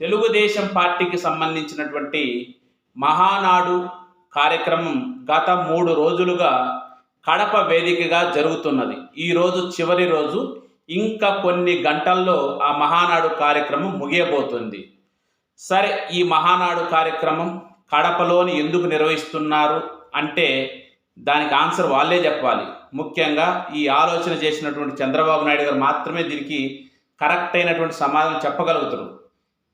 తెలుగుదేశం పార్టీకి సంబంధించినటువంటి మహానాడు కార్యక్రమం గత మూడు రోజులుగా కడప వేదికగా జరుగుతున్నది. ఈరోజు చివరి రోజు. ఇంకా కొన్ని గంటల్లో ఆ మహానాడు కార్యక్రమం ముగియబోతుంది. సరే ఈ మహానాడు కార్యక్రమం కడపలోని ఎందుకు నిర్వహిస్తున్నారు అంటే దానికి ఆన్సర్ వాళ్ళే చెప్పాలి. ముఖ్యంగా ఈ ఆలోచన చేసినటువంటి చంద్రబాబు నాయుడు గారు మాత్రమే దీనికి కరెక్ట్ అయినటువంటి సమాధానం చెప్పగలుగుతారు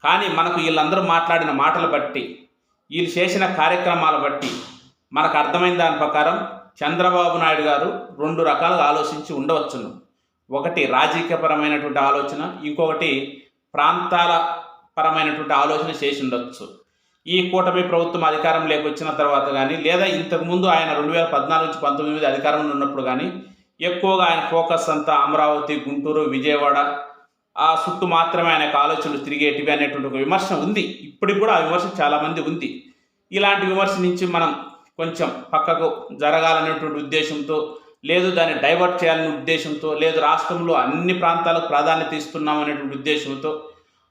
కానీ మనకు వీళ్ళందరూ మాట్లాడిన మాటలు బట్టి వీళ్ళు చేసిన కార్యక్రమాల బట్టి మనకు అర్థమైన దాని ప్రకారం చంద్రబాబు నాయుడు గారు రెండు రకాలుగా ఆలోచించి ఉండవచ్చును. ఒకటి రాజకీయపరమైనటువంటి ఆలోచన ఇంకొకటి ప్రాంతాల పరమైనటువంటి ఆలోచన చేసి ఉండొచ్చు. ఈ కూటమి ప్రభుత్వం అధికారం లేకొచ్చిన తర్వాత కానీ లేదా ఇంతకుముందు ఆయన రెండు వేల పద్నాలుగు నుంచి పంతొమ్మిది అధికారంలో ఉన్నప్పుడు కానీ ఎక్కువగా ఆయన ఫోకస్ అంతా అమరావతి గుంటూరు విజయవాడ ఆ చుట్టూ మాత్రమే ఆయనకు ఆలోచనలు తిరిగేటివి అనేటువంటి ఒక విమర్శ ఉంది. ఇప్పటికి కూడా ఆ విమర్శ చాలామంది ఉంది. ఇలాంటి విమర్శ నుంచి మనం కొంచెం పక్కకు జరగాలనేటువంటి ఉద్దేశంతో లేదు దాన్ని డైవర్ట్ చేయాలనే ఉద్దేశంతో లేదు రాష్ట్రంలో అన్ని ప్రాంతాలకు ప్రాధాన్యత ఇస్తున్నాం అనేటువంటి ఉద్దేశంతో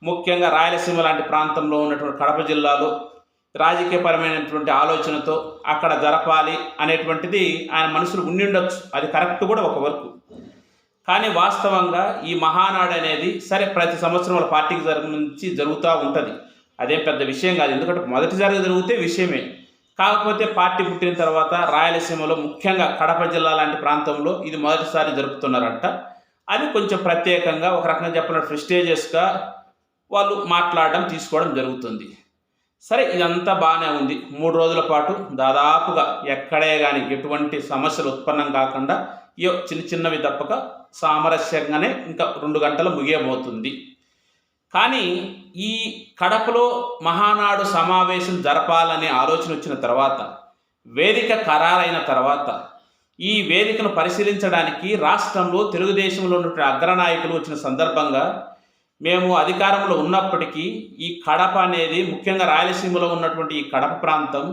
ముఖ్యంగా రాయలసీమ లాంటి ప్రాంతంలో ఉన్నటువంటి కడప జిల్లాలో రాజకీయపరమైనటువంటి ఆలోచనతో అక్కడ జరపాలి అనేటువంటిది ఆయన మనసులో ఉండి ఉండొచ్చు. అది కరెక్ట్ కూడా ఒక వరకు. కానీ వాస్తవంగా ఈ మహానాడు అనేది సరే ప్రతి సంవత్సరం వాళ్ళ పార్టీకి జరగ నుంచి జరుగుతూ ఉంటుంది. అదేం పెద్ద విషయం కాదు. ఎందుకంటే మొదటిసారి జరిగితే విషయమే. కాకపోతే పార్టీ పుట్టిన తర్వాత రాయలసీమలో ముఖ్యంగా కడప జిల్లా లాంటి ప్రాంతంలో ఇది మొదటిసారి జరుపుతున్నారంట. అది కొంచెం ప్రత్యేకంగా ఒక రకంగా చెప్పిన ప్రెస్టేజియస్గా వాళ్ళు మాట్లాడడం తీసుకోవడం జరుగుతుంది. సరే ఇదంతా బాగానే ఉంది. మూడు రోజుల పాటు దాదాపుగా ఎక్కడే కానీ ఎటువంటి సమస్యలు ఉత్పన్నం కాకుండా ఇయో చిన్న చిన్నవి తప్పక సామరస్యంగానే ఇంకా రెండు గంటలు ముగియబోతుంది. కానీ ఈ కడపలో మహానాడు సమావేశం జరపాలనే ఆలోచన వచ్చిన తర్వాత వేదిక ఖరారైన తర్వాత ఈ వేదికను పరిశీలించడానికి రాష్ట్రంలో తెలుగుదేశంలో ఉన్నటువంటి అగ్రనాయకులు వచ్చిన సందర్భంగా మేము అధికారంలో ఉన్నప్పటికీ ఈ కడప అనేది ముఖ్యంగా రాయలసీమలో ఉన్నటువంటి ఈ కడప ప్రాంతం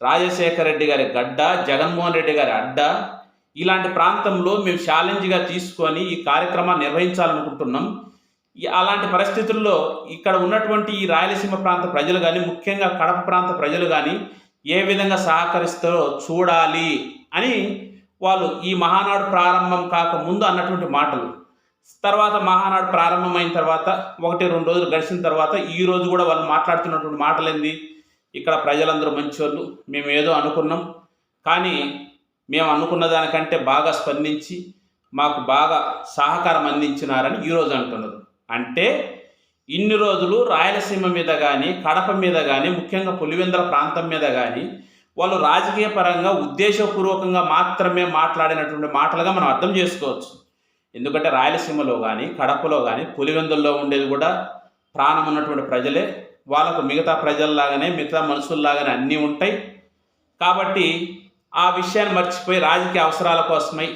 రాజశేఖర రెడ్డి గారి గడ్డ జగన్మోహన్ రెడ్డి గారి అడ్డ ఇలాంటి ప్రాంతంలో మేము ఛాలెంజ్గా తీసుకొని ఈ కార్యక్రమాన్ని నిర్వహించాలనుకుంటున్నాం. అలాంటి పరిస్థితుల్లో ఇక్కడ ఉన్నటువంటి ఈ రాయలసీమ ప్రాంత ప్రజలు కానీ ముఖ్యంగా కడప ప్రాంత ప్రజలు కానీ ఏ విధంగా సహకరిస్తారో చూడాలి అని వాళ్ళు ఈ మహానాడు ప్రారంభం కాక ముందు అన్నటువంటి మాటలు. తర్వాత మహానాడు ప్రారంభమైన తర్వాత ఒకటి రెండు రోజులు గడిచిన తర్వాత ఈ రోజు కూడా వాళ్ళు మాట్లాడుతున్నటువంటి మాటలు ఏంది ఇక్కడ ప్రజలందరూ మంచివాళ్ళు మేము ఏదో అనుకున్నాం. కానీ మేము అనుకున్న దానికంటే బాగా స్పందించి మాకు బాగా సహకారం అందించినారని ఈరోజు అంటున్నారు. అంటే ఇన్ని రోజులు రాయలసీమ మీద కానీ కడప మీద కానీ ముఖ్యంగా పులివెందుల ప్రాంతం మీద కానీ వాళ్ళు రాజకీయ పరంగా ఉద్దేశపూర్వకంగా మాత్రమే మాట్లాడినటువంటి మాటలుగా మనం అర్థం చేసుకోవచ్చు. ఎందుకంటే రాయలసీమలో కానీ కడపలో కానీ పులివెందుల్లో ఉండేది కూడా ప్రాణం ఉన్నటువంటి ప్రజలే. వాళ్ళకు మిగతా ప్రజల్లాగానే మిగతా మనుషుల్లాగానే అన్నీ ఉంటాయి. కాబట్టి ఆ విషయాన్ని మర్చిపోయి రాజకీయ అవసరాల కోసమై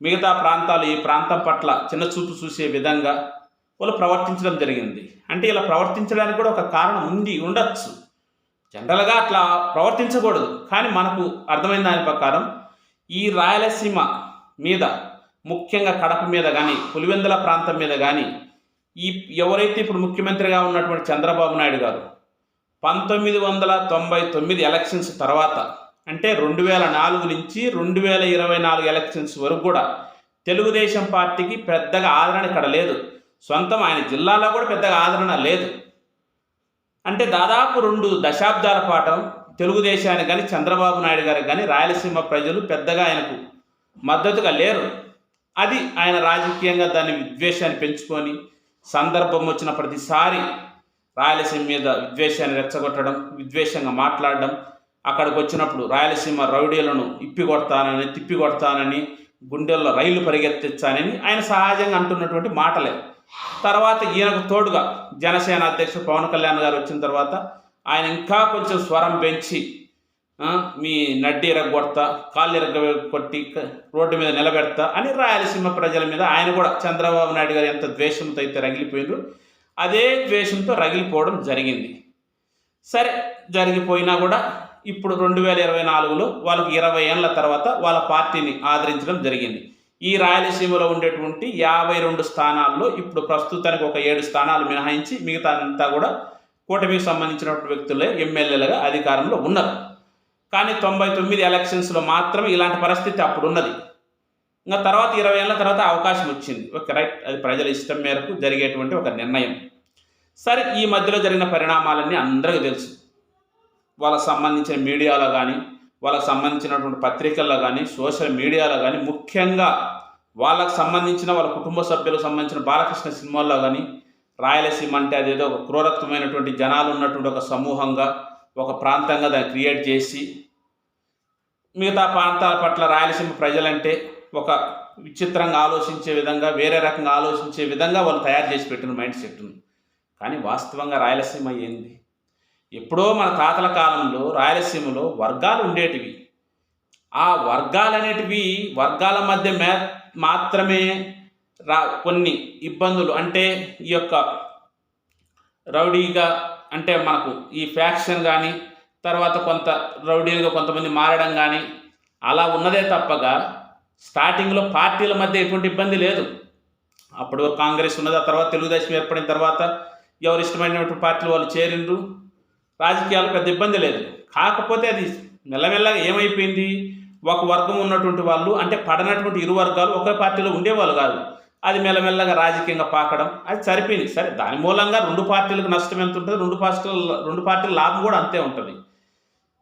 మిగతా ప్రాంతాలు ఈ ప్రాంతం పట్ల చిన్న చూపు చూసే విధంగా వాళ్ళు ప్రవర్తించడం జరిగింది. అంటే ఇలా ప్రవర్తించడానికి కూడా ఒక కారణం ఉంది ఉండొచ్చు. జనరల్గా అట్లా ప్రవర్తించకూడదు. కానీ మనకు అర్థమైన దాని ప్రకారం ఈ రాయలసీమ మీద ముఖ్యంగా కడప మీద కానీ పులివెందుల ప్రాంతం మీద కానీ ఈ ఎవరైతే ఇప్పుడు ముఖ్యమంత్రిగా ఉన్నటువంటి చంద్రబాబు నాయుడు గారు పంతొమ్మిది వందల తొంభై తొమ్మిది ఎలక్షన్స్ తర్వాత అంటే రెండు వేల నాలుగు నుంచి రెండు వేల ఇరవై నాలుగు ఎలక్షన్స్ వరకు కూడా తెలుగుదేశం పార్టీకి పెద్దగా ఆదరణ ఇక్కడ లేదు. సొంతం ఆయన జిల్లాలో కూడా పెద్దగా ఆదరణ లేదు. అంటే దాదాపు రెండు దశాబ్దాల పాఠం తెలుగుదేశానికి కానీ చంద్రబాబు నాయుడు గారికి కానీ రాయలసీమ ప్రజలు పెద్దగా ఆయనకు మద్దతుగా లేరు. అది ఆయన రాజకీయంగా దాన్ని విద్వేషాన్ని పెంచుకొని సందర్భం వచ్చిన ప్రతిసారి రాయలసీమ మీద విద్వేషాన్ని రెచ్చగొట్టడం విద్వేషంగా మాట్లాడడం అక్కడికి వచ్చినప్పుడు రాయలసీమ రౌడీలను ఇప్పి కొడతానని తిప్పి కొడతానని గుండెల్లో రైలు పరిగెత్తించానని ఆయన సహజంగా అంటున్నటువంటి మాటలే. తర్వాత ఈయనకు తోడుగా జనసేన అధ్యక్షుడు పవన్ కళ్యాణ్ గారు వచ్చిన తర్వాత ఆయన ఇంకా కొంచెం స్వరం పెంచి మీ నడ్డి ఎరగొడతా కాళ్ళు ఎరగ కొట్టి రోడ్డు మీద నిలబెడతా అని రాయలసీమ ప్రజల మీద ఆయన కూడా చంద్రబాబు నాయుడు గారు ఎంత ద్వేషంతో అయితే రగిలిపోయారు అదే ద్వేషంతో రగిలిపోవడం జరిగింది. సరే జరిగిపోయినా కూడా ఇప్పుడు రెండు వేల ఇరవై నాలుగులో వాళ్ళకి ఇరవై ఏళ్ళ తర్వాత వాళ్ళ పార్టీని ఆదరించడం జరిగింది. ఈ రాయలసీమలో ఉండేటువంటి యాభై రెండు స్థానాల్లో ఇప్పుడు ప్రస్తుతానికి ఒక ఏడు స్థానాలు మినహాయించి మిగతా అంతా కూడా కూటమికి సంబంధించినటువంటి వ్యక్తులే ఎమ్మెల్యేలుగా అధికారంలో ఉన్నారు. కానీ తొంభై తొమ్మిది ఎలక్షన్స్లో మాత్రమే ఇలాంటి పరిస్థితి అప్పుడు ఉన్నది. ఇంకా తర్వాత ఇరవై ఏళ్ళ తర్వాత అవకాశం వచ్చింది. Okay right. అది ప్రజల ఇష్టం మేరకు జరిగేటువంటి ఒక నిర్ణయం. సరే ఈ మధ్యలో జరిగిన పరిణామాలన్నీ అందరికీ తెలుసు. వాళ్ళకి సంబంధించిన మీడియాలో కానీ వాళ్ళకు సంబంధించినటువంటి పత్రికల్లో కానీ సోషల్ మీడియాలో కానీ ముఖ్యంగా వాళ్ళకు సంబంధించిన వాళ్ళ కుటుంబ సభ్యులకు సంబంధించిన బాలకృష్ణ సినిమాల్లో కానీ రాయలసీమ అంటే అదేదో ఒక క్రూరత్వమైనటువంటి జనాలు ఉన్నటువంటి ఒక సమూహంగా ఒక ప్రాంతంగా దాన్ని క్రియేట్ చేసి మిగతా ప్రాంతాల పట్ల రాయలసీమ ప్రజలంటే ఒక విచిత్రంగా ఆలోచించే విధంగా వేరే రకంగా ఆలోచించే విధంగా వాళ్ళు తయారు చేసి పెట్టిన మైండ్ సెట్ ఉంది. కానీ వాస్తవంగా రాయలసీమ ఏంది? ఎప్పుడో మన తాతల కాలంలో రాయలసీమలో వర్గాలు ఉండేటివి. ఆ వర్గాలు అనేటివి వర్గాల మధ్య మే మాత్రమే రా కొన్ని ఇబ్బందులు. అంటే ఈ యొక్క రౌడీగా అంటే మనకు ఈ ఫ్యాక్షన్ కానీ తర్వాత కొంత రౌడీలుగా కొంతమంది మారడం కానీ అలా ఉన్నదే తప్పగా స్టార్టింగ్లో పార్టీల మధ్య ఎటువంటి ఇబ్బంది లేదు. అప్పుడు కాంగ్రెస్ ఉన్నది ఆ తర్వాత తెలుగుదేశం ఏర్పడిన తర్వాత ఎవరు ఇష్టమైనటువంటి పార్టీలు వాళ్ళు చేరిండ్రు. రాజకీయాలు పెద్ద ఇబ్బంది లేదు. కాకపోతే అది మెల్లమెల్లగా ఏమైపోయింది? ఒక వర్గం ఉన్నటువంటి వాళ్ళు అంటే పడనటువంటి ఇరు వర్గాలు ఒకే పార్టీలో ఉండేవాళ్ళు కాదు. అది మెల్లమెల్లగా రాజకీయంగా పాకడం అది సరిపోయింది. సరే దాని మూలంగా రెండు పార్టీలకు నష్టం ఎంత ఉంటుంది? రెండు పార్టీల రెండు పార్టీల లాభం కూడా అంతే ఉంటుంది.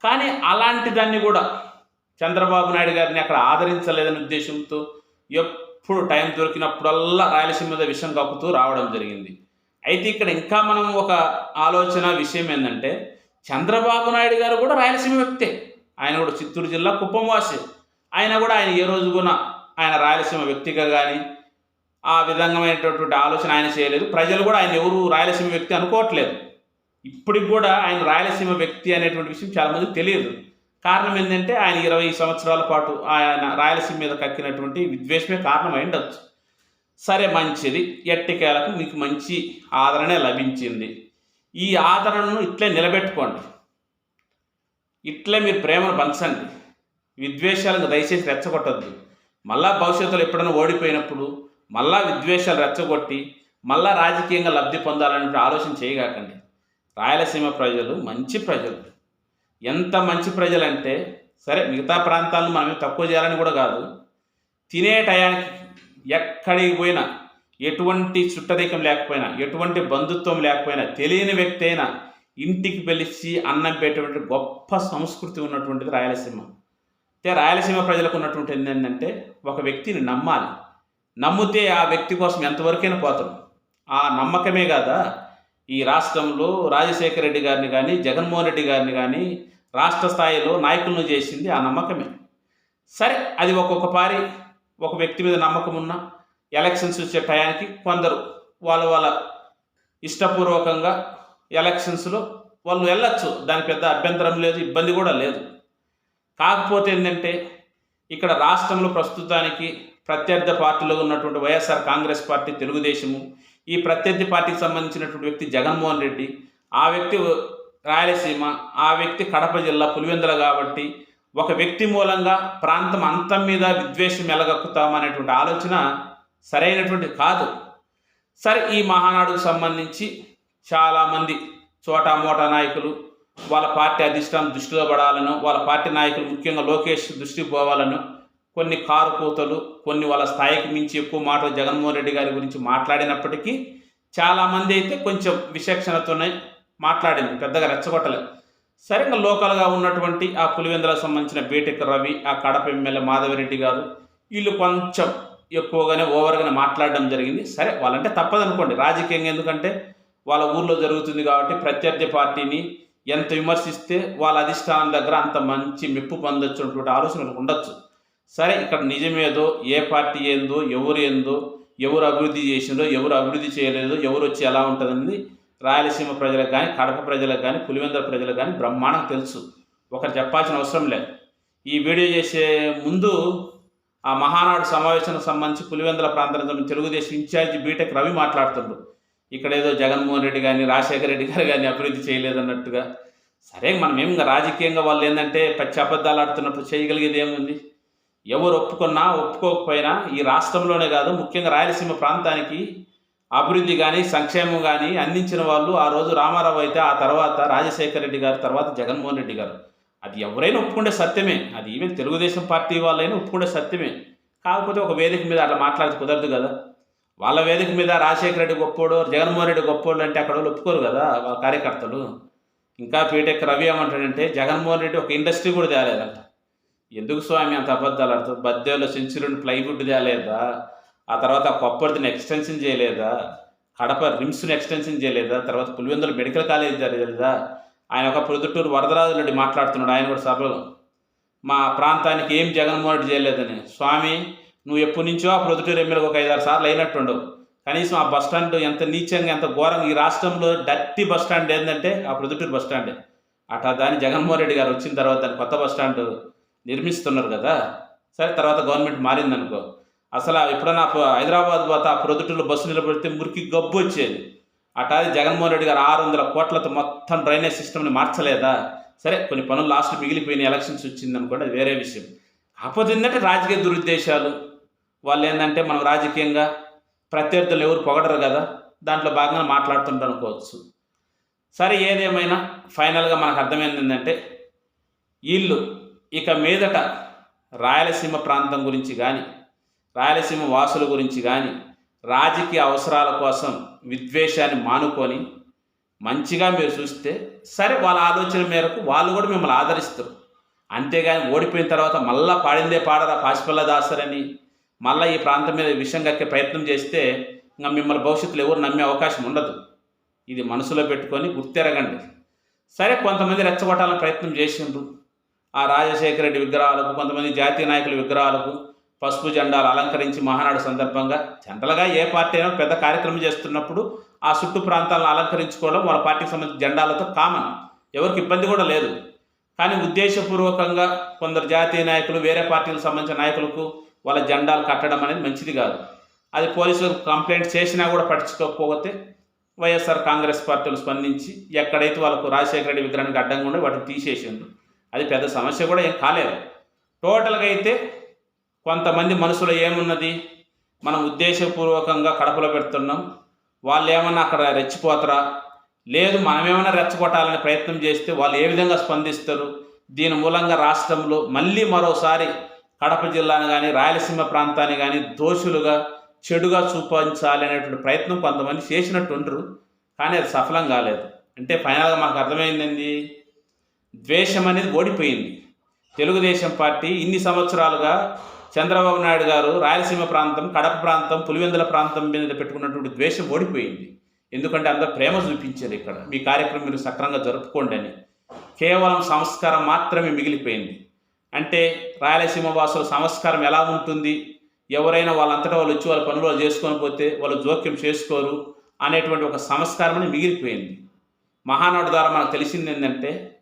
కానీ అలాంటి దాన్ని కూడా చంద్రబాబు నాయుడు గారిని అక్కడ ఆదరించలేదనే ఉద్దేశంతో ఎప్పుడు టైం దొరికినప్పుడల్లా రాయలసీమ మీద విషయం కప్పుతూ రావడం జరిగింది. అయితే ఇక్కడ ఇంకా మనం ఒక ఆలోచన విషయం ఏంటంటే చంద్రబాబు నాయుడు గారు కూడా రాయలసీమ వ్యక్తే. ఆయన కూడా చిత్తూరు జిల్లా కుప్పం ఆయన కూడా ఆయన ఏ రోజు కూడా ఆయన రాయలసీమ వ్యక్తిగా కానీ ఆ విధంగామైనటువంటి ఆలోచన ఆయన చేయలేదు. ప్రజలు కూడా ఆయన ఎవరు రాయలసీమ వ్యక్తి అనుకోవట్లేదు. ఇప్పటికి కూడా ఆయన రాయలసీమ వ్యక్తి అనేటువంటి విషయం చాలామందికి తెలియదు. కారణం ఏంటంటే ఆయన ఇరవై సంవత్సరాల పాటు ఆయన రాయలసీమ మీద కక్కినటువంటి విద్వేషమే కారణం అయి ఉండొచ్చు. సరే మంచిది. ఎట్టికేలకు మీకు మంచి ఆదరణ లభించింది. ఈ ఆదరణను ఇట్లే నిలబెట్టుకోండి. ఇట్లే మీరు ప్రేమను పంచండి. విద్వేషాలను దయచేసి రెచ్చగొట్టద్దు. మళ్ళా భవిష్యత్తులో ఎప్పుడైనా ఓడిపోయినప్పుడు మళ్ళా విద్వేషాలు రెచ్చగొట్టి మళ్ళా రాజకీయంగా లబ్ధి పొందాలనే ఆలోచన చేయగాకండి. రాయలసీమ ప్రజలు మంచి ప్రజలు. ఎంత మంచి ప్రజలంటే సరే మిగతా ప్రాంతాలను మనం తక్కువ చేయాలని కూడా కాదు. తినే టయానికి ఎక్కడికి పోయినా ఎటువంటి చుట్టరికం లేకపోయినా ఎటువంటి బంధుత్వం లేకపోయినా తెలియని వ్యక్తి అయినా ఇంటికి పిలిచి అన్నం పెట్టేటువంటి గొప్ప సంస్కృతి ఉన్నటువంటిది రాయలసీమ. అయితే రాయలసీమ ప్రజలకు ఉన్నటువంటి ఏంటంటే ఒక వ్యక్తిని నమ్మాలి. నమ్మితే ఆ వ్యక్తి కోసం ఎంతవరకైనా పోతాం. ఆ నమ్మకమే కాదా? ఈ రాష్ట్రంలో రాజశేఖర రెడ్డి గారిని కానీ జగన్మోహన్ రెడ్డి గారిని కానీ రాష్ట్ర స్థాయిలో నాయకులను చేసింది ఆ నమ్మకమే. సరే అది ఒక్కొక్క పారి ఒక వ్యక్తి మీద నమ్మకం ఉన్న ఎలక్షన్స్ వచ్చే టయానికి కొందరు వాళ్ళ వాళ్ళ ఇష్టపూర్వకంగా ఎలక్షన్స్లో వాళ్ళు వెళ్ళచ్చు. దాని పెద్ద అభ్యంతరం లేదు ఇబ్బంది కూడా లేదు. కాకపోతే ఏంటంటే ఇక్కడ రాష్ట్రంలో ప్రస్తుతానికి ప్రత్యర్థి పార్టీలో ఉన్నటువంటి వైఎస్ఆర్ కాంగ్రెస్ పార్టీ తెలుగుదేశము ఈ ప్రత్యర్థి పార్టీకి సంబంధించినటువంటి వ్యక్తి జగన్మోహన్ రెడ్డి ఆ వ్యక్తి రాయలసీమ ఆ వ్యక్తి కడప జిల్లా పులివెందుల కాబట్టి ఒక వ్యక్తి మూలంగా ప్రాంతం అంతం మీద విద్వేషం ఎలగక్కుతామనేటువంటి ఆలోచన సరైనటువంటి కాదు. సరే ఈ మహానాడుకు సంబంధించి చాలామంది చోటా మోటా నాయకులు వాళ్ళ పార్టీ అధిష్టానం దృష్టిలో పడాలను వాళ్ళ పార్టీ నాయకులు ముఖ్యంగా లోకేష్ దృష్టికి పోవాలను కొన్ని కారు కూతలు కొన్ని వాళ్ళ స్థాయికి మించి ఎక్కువ మాటలు జగన్మోహన్ రెడ్డి గారి గురించి మాట్లాడినప్పటికీ చాలామంది అయితే కొంచెం విచక్షణతోనే మాట్లాడింది పెద్దగా రెచ్చగొట్టలేదు. సరే లోకల్గా ఉన్నటువంటి ఆ పులివెందులకు సంబంధించిన బీటెక్ రవి ఆ కడప ఎమ్మెల్యే మాధవరెడ్డి గారు వీళ్ళు కొంచెం ఎక్కువగానే ఓవర్గానే మాట్లాడడం జరిగింది. సరే వాళ్ళంటే తప్పదనుకోండి. రాజకీయంగా ఎందుకంటే వాళ్ళ ఊర్లో జరుగుతుంది కాబట్టి ప్రత్యర్థి పార్టీని ఎంత విమర్శిస్తే వాళ్ళ అధిష్టానం దగ్గర అంత మంచి మెప్పు పొందొచ్చినటువంటి ఆలోచనలు ఉండొచ్చు. సరే ఇక్కడ నిజమేదో ఏ పార్టీ ఏందో ఎవరు ఏందో ఎవరు అభివృద్ధి చేసిందో ఎవరు అభివృద్ధి చేయలేదో ఎవరు వచ్చి ఎలా ఉంటుందనేది రాయలసీమ ప్రజలకు కానీ కడప ప్రజలకు కానీ పులివెందుల ప్రజలకు కానీ బ్రహ్మాండం తెలుసు. ఒకరు చెప్పాల్సిన అవసరం లేదు. ఈ వీడియో చేసే ముందు ఆ మహానాడు సమావేశానికి సంబంధించి పులివెందుల ప్రాంతానికి Telugu Desam in charge B Tech Ravi మాట్లాడుతుండ్రు ఇక్కడ ఏదో జగన్మోహన్ రెడ్డి కానీ రాజశేఖర రెడ్డి గారు కానీ అభివృద్ధి చేయలేదన్నట్టుగా. సరే మనం ఏం ఇంకా రాజకీయంగా వాళ్ళు ఏంటంటే పచ్చి అబద్ధాలు ఆడుతున్నప్పుడు చేయగలిగేది ఏముంది? ఎవరు ఒప్పుకున్నా ఒప్పుకోకపోయినా ఈ రాష్ట్రంలోనే కాదు ముఖ్యంగా రాయలసీమ ప్రాంతానికి అభివృద్ధి కానీ సంక్షేమం కానీ అందించిన వాళ్ళు ఆ రోజు రామారావు అయితే ఆ తర్వాత రాజశేఖర రెడ్డి గారు తర్వాత జగన్మోహన్ రెడ్డి గారు. అది ఎవరైనా ఒప్పుకుంటే సత్యమే. అది ఈవెన్ తెలుగుదేశం పార్టీ వాళ్ళైనా ఒప్పుకుంటే సత్యమే. కాకపోతే ఒక వేదిక మీద అట్లా మాట్లాడితే కుదరదు కదా. వాళ్ళ వేదిక మీద రాజశేఖర రెడ్డి గొప్పోడు జగన్మోహన్ రెడ్డి గొప్పోడు అంటే అక్కడ వాళ్ళు ఒప్పుకోరు కదా వాళ్ళ కార్యకర్తలు. ఇంకా పీటెక్ రవి ఏమంటాడంటే జగన్మోహన్ రెడ్డి ఒక ఇండస్ట్రీ కూడా తేలేదంట. ఎందుకు స్వామి అంత అబద్ధాలు ఆడుతావు బద్దెలో సెంచురీ ప్లైవుడ్ తేలేదా? ఆ తర్వాత కొప్పర్తిని ఎక్స్టెన్షన్ చేయలేదా? కడప రిమ్స్ని ఎక్స్టెన్షన్ చేయలేదా? తర్వాత పులివెందుల మెడికల్ కాలేజ్ జరగలేదా ఆయన ఒక ప్రొద్దుటూరు వరదరాజు రెడ్డి మాట్లాడుతున్నాడు. ఆయన కూడా సభలో. మా ప్రాంతానికి ఏం జగన్మోహన్ రెడ్డి చేయలేదని. స్వామి నువ్వు ఎప్పటి నుంచో ఆ ప్రొద్దుటూరు ఎమ్మెల్యే ఒక ఐదారు సార్లు అయినట్టుండవు. కనీసం ఆ బస్ స్టాండ్ ఎంత నీచంగా ఎంత ఘోరంగా ఈ రాష్ట్రంలో డర్టీ బస్ స్టాండ్ ఏంటంటే ఆ ప్రొద్దుటూరు బస్ స్టాండే దాని జగన్మోహన్ రెడ్డి గారు వచ్చిన తర్వాత దాని కొత్త బస్ స్టాండ్ నిర్మిస్తున్నారు కదా? సరే తర్వాత గవర్నమెంట్ మారిందనుకో. అసలు ఎప్పుడైనా హైదరాబాద్ పోతే ఆ ప్రొద్దుటూరులో బస్సు నిలబడితే మురికి గబ్బు వచ్చేది. అటాది జగన్మోహన్ రెడ్డి గారు ఆరు వందల కోట్లతో మొత్తం డ్రైనేజ్ సిస్టమ్ని మార్చలేదా? సరే కొన్ని పనులు లాస్ట్ మిగిలిపోయిన ఎలక్షన్స్ వచ్చింది అనుకోండి అది వేరే విషయం. కాకపోతే ఏంటంటే రాజకీయ దురుద్దేశాలు. వాళ్ళు ఏంటంటే మనం రాజకీయంగా ప్రత్యర్థులు ఎవరు పొగడరు కదా దాంట్లో భాగంగా మాట్లాడుతుంటారు అనుకోవచ్చు. సరే ఏదేమైనా ఫైనల్గా మనకు అర్థమైంది ఏంటంటే వీళ్ళు ఇక మీదట రాయలసీమ ప్రాంతం గురించి కానీ రాయలసీమ వాసుల గురించి కానీ రాజకీయ అవసరాల కోసం విద్వేషాన్ని మానుకొని మంచిగా మీరు చూస్తే సరే వాళ్ళ ఆలోచన మేరకు వాళ్ళు కూడా మిమ్మల్ని ఆదరిస్తారు. అంతేగాని ఓడిపోయిన తర్వాత మళ్ళా పాడిందే పాడరా పాసిపల్ల దాసరని మళ్ళీ ఈ ప్రాంతం మీద విషయం కక్కే ప్రయత్నం చేస్తే ఇంకా మిమ్మల్ని భవిష్యత్తులో ఎవరు నమ్మే అవకాశం ఉండదు. ఇది మనసులో పెట్టుకొని గుర్తెరగండి. సరే కొంతమంది రెచ్చగొట్టాలని ప్రయత్నం చేసిండ్రు. ఆ రాజశేఖర రెడ్డి విగ్రహాలకు కొంతమంది జాతీయ నాయకుల విగ్రహాలకు పసుపు జెండాలు అలంకరించి మహానాడు సందర్భంగా జనరల్గా ఏ పార్టీ అయినా పెద్ద కార్యక్రమం చేస్తున్నప్పుడు ఆ చుట్టూ ప్రాంతాలను అలంకరించుకోవడం వాళ్ళ పార్టీకి సంబంధించిన జెండాలతో కామన్. ఎవరికి ఇబ్బంది కూడా లేదు. కానీ ఉద్దేశపూర్వకంగా కొందరు జాతీయ నాయకులు వేరే పార్టీలకు సంబంధించిన నాయకులకు వాళ్ళ జెండాలు కట్టడం అనేది మంచిది కాదు. అది పోలీసులకు కంప్లైంట్ చేసినా కూడా పట్టించుకోకపోతే వైఎస్ఆర్ కాంగ్రెస్ పార్టీలు స్పందించి ఎక్కడైతే వాళ్ళకు రాజశేఖర రెడ్డి విగ్రహానికి అడ్డంగా ఉండే వాటిని తీసేసిండ్రు. అది పెద్ద సమస్య కూడా ఏం కాలేదు. టోటల్గా అయితే కొంతమంది మనసులో ఏమున్నది? మనం ఉద్దేశపూర్వకంగా కడపలో పెడుతున్నాం. వాళ్ళు ఏమన్నా అక్కడ రెచ్చిపోతారా? లేదు మనమేమైనా రెచ్చగొట్టాలని ప్రయత్నం చేస్తే వాళ్ళు ఏ విధంగా స్పందిస్తారు? దీని మూలంగా రాష్ట్రంలో మళ్ళీ మరోసారి కడప జిల్లాను కానీ రాయలసీమ ప్రాంతాన్ని కానీ దోషులుగా చెడుగా చూపించాలి అనేటువంటి ప్రయత్నం కొంతమంది చేసినట్టు ఉండరు. కానీ అది సఫలం కాలేదు. అంటే ఫైనల్గా మాకు అర్థమైంది ద్వేషం అనేది ఓడిపోయింది. తెలుగుదేశం పార్టీ ఇన్ని సంవత్సరాలుగా చంద్రబాబు నాయుడు గారు రాయలసీమ ప్రాంతం కడప ప్రాంతం పులివెందుల ప్రాంతం మీద పెట్టుకున్నటువంటి ద్వేషం ఓడిపోయింది. ఎందుకంటే అందరూ ప్రేమ చూపించారు ఇక్కడ. మీ కార్యక్రమం మీరు సక్రంగా జరుపుకోండి అని. కేవలం సంస్కారం మాత్రమే మిగిలిపోయింది. అంటే రాయలసీమ వాసుల సంస్కారం ఎలా ఉంటుంది? ఎవరైనా వాళ్ళంతటా వాళ్ళు వచ్చి వాళ్ళ పనులు వాళ్ళు చేసుకొని పోతే వాళ్ళు జోక్యం చేసుకోరు అనేటువంటి ఒక సంస్కారం అని మిగిలిపోయింది. మహానాడు ద్వారా మనకు తెలిసింది ఏంటంటే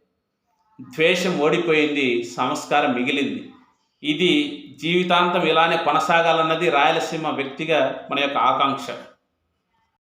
ద్వేషం ఓడిపోయింది సంస్కారం మిగిలింది. ఇది జీవితాంతం ఇలానే కొనసాగాలన్నది రాయలసీమ వ్యక్తిగా మన యొక్క ఆకాంక్ష.